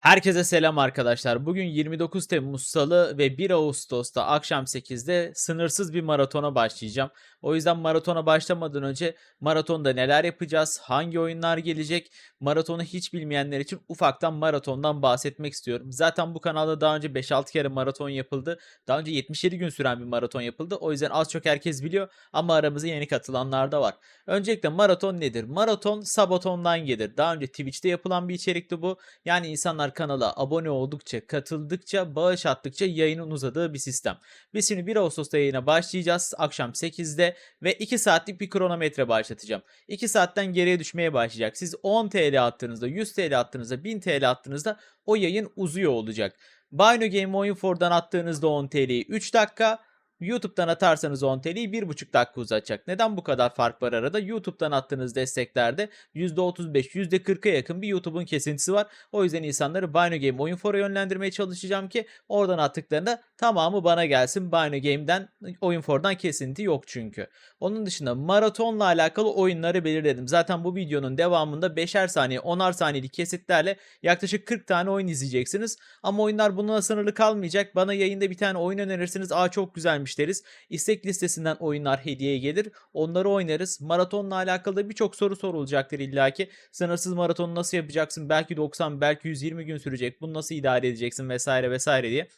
Herkese selam arkadaşlar. Bugün 29 Temmuz Salı ve 1 Ağustos'ta akşam 8'de sınırsız bir maratona başlayacağım. O yüzden maratona başlamadan önce maratonda neler yapacağız, hangi oyunlar gelecek, maratonu hiç bilmeyenler için ufaktan maratondan bahsetmek istiyorum. Zaten bu kanalda daha önce 5-6 kere maraton yapıldı. Daha önce 77 gün süren bir maraton yapıldı. O yüzden az çok herkes biliyor ama aramıza yeni katılanlar da var. Öncelikle maraton nedir? Maraton Sabaton'dan gelir. Daha önce Twitch'te yapılan bir içerikti bu. Yani insanlar kanala abone oldukça, katıldıkça, bağış attıkça yayının uzadığı bir sistem. Biz şimdi 1 Ağustos'ta yayına başlayacağız. Akşam 8'de ve 2 saatlik bir kronometre başlatacağım. 2 saatten geriye düşmeye başlayacak. Siz 10 TL attığınızda, 100 TL attığınızda, 1000 TL attığınızda o yayın uzuyor olacak. Bino Game Oyun For'dan attığınızda 10 TL'yi 3 dakika, YouTube'dan atarsanız 10 TL'yi 1,5 dakika uzatacak. Neden bu kadar fark var arada? YouTube'dan attığınız desteklerde %35, %40'a yakın bir YouTube'un kesintisi var. O yüzden insanları Bino Game Oyun For'a yönlendirmeye çalışacağım ki oradan attıklarında tamamı bana gelsin. Bino Game'den, Oyun For'dan kesinti yok çünkü. Onun dışında maratonla alakalı oyunları belirledim. Zaten bu videonun devamında 5'er saniye, 10'ar saniyelik kesitlerle yaklaşık 40 tane oyun izleyeceksiniz. Ama oyunlar bununla sınırlı kalmayacak. Bana yayında bir tane oyun önerirsiniz. Aa çok güzelmiş deriz. İstek listesinden oyunlar hediyeye gelir. Onları oynarız. Maratonla alakalı da birçok soru sorulacaktır illaki. Sınırsız maratonu nasıl yapacaksın? Belki 90, belki 120 gün sürecek. Bunu nasıl idare edeceksin vesaire vesaire diye.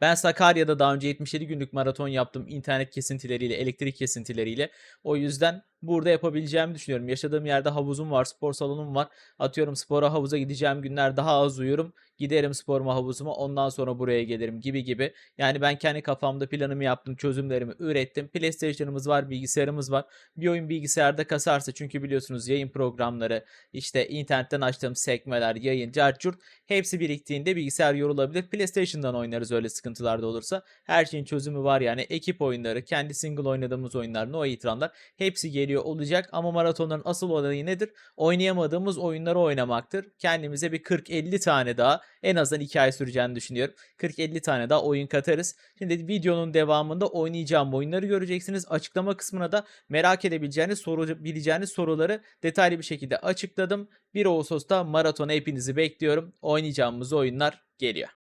Ben Sakarya'da daha önce 77 günlük maraton yaptım internet kesintileriyle, elektrik kesintileriyle. O yüzden burada yapabileceğimi düşünüyorum. Yaşadığım yerde havuzum var, spor salonum var. Atıyorum spora havuza gideceğim günler daha az uyurum. Giderim sporuma havuzuma ondan sonra buraya gelirim gibi gibi. Yani ben kendi kafamda planımı yaptım, çözümlerimi ürettim. PlayStation'ımız var, bilgisayarımız var. Bir oyun bilgisayarda kasarsa çünkü biliyorsunuz yayın programları, işte internetten açtığım sekmeler, yayın, carcurt hepsi biriktiğinde bilgisayar yorulabilir. PlayStation'dan oynarız öyle sıkıntılarda olursa. Her şeyin çözümü var yani. Ekip oyunları, kendi single oynadığımız oyunlar, no ekranlar hepsi geliyor olacak ama maratonların asıl olayı nedir? Oynayamadığımız oyunları oynamaktır. Kendimize bir 40-50 tane daha en azından 2 ay süreceğini düşünüyorum. 40-50 tane daha oyun katarız. Şimdi videonun devamında oynayacağım oyunları göreceksiniz. Açıklama kısmına da merak edebileceğiniz, sorabileceğiniz soruları detaylı bir şekilde açıkladım. 1 Ağustos'ta maratona hepinizi bekliyorum. Oynayacağımız oyunlar geliyor.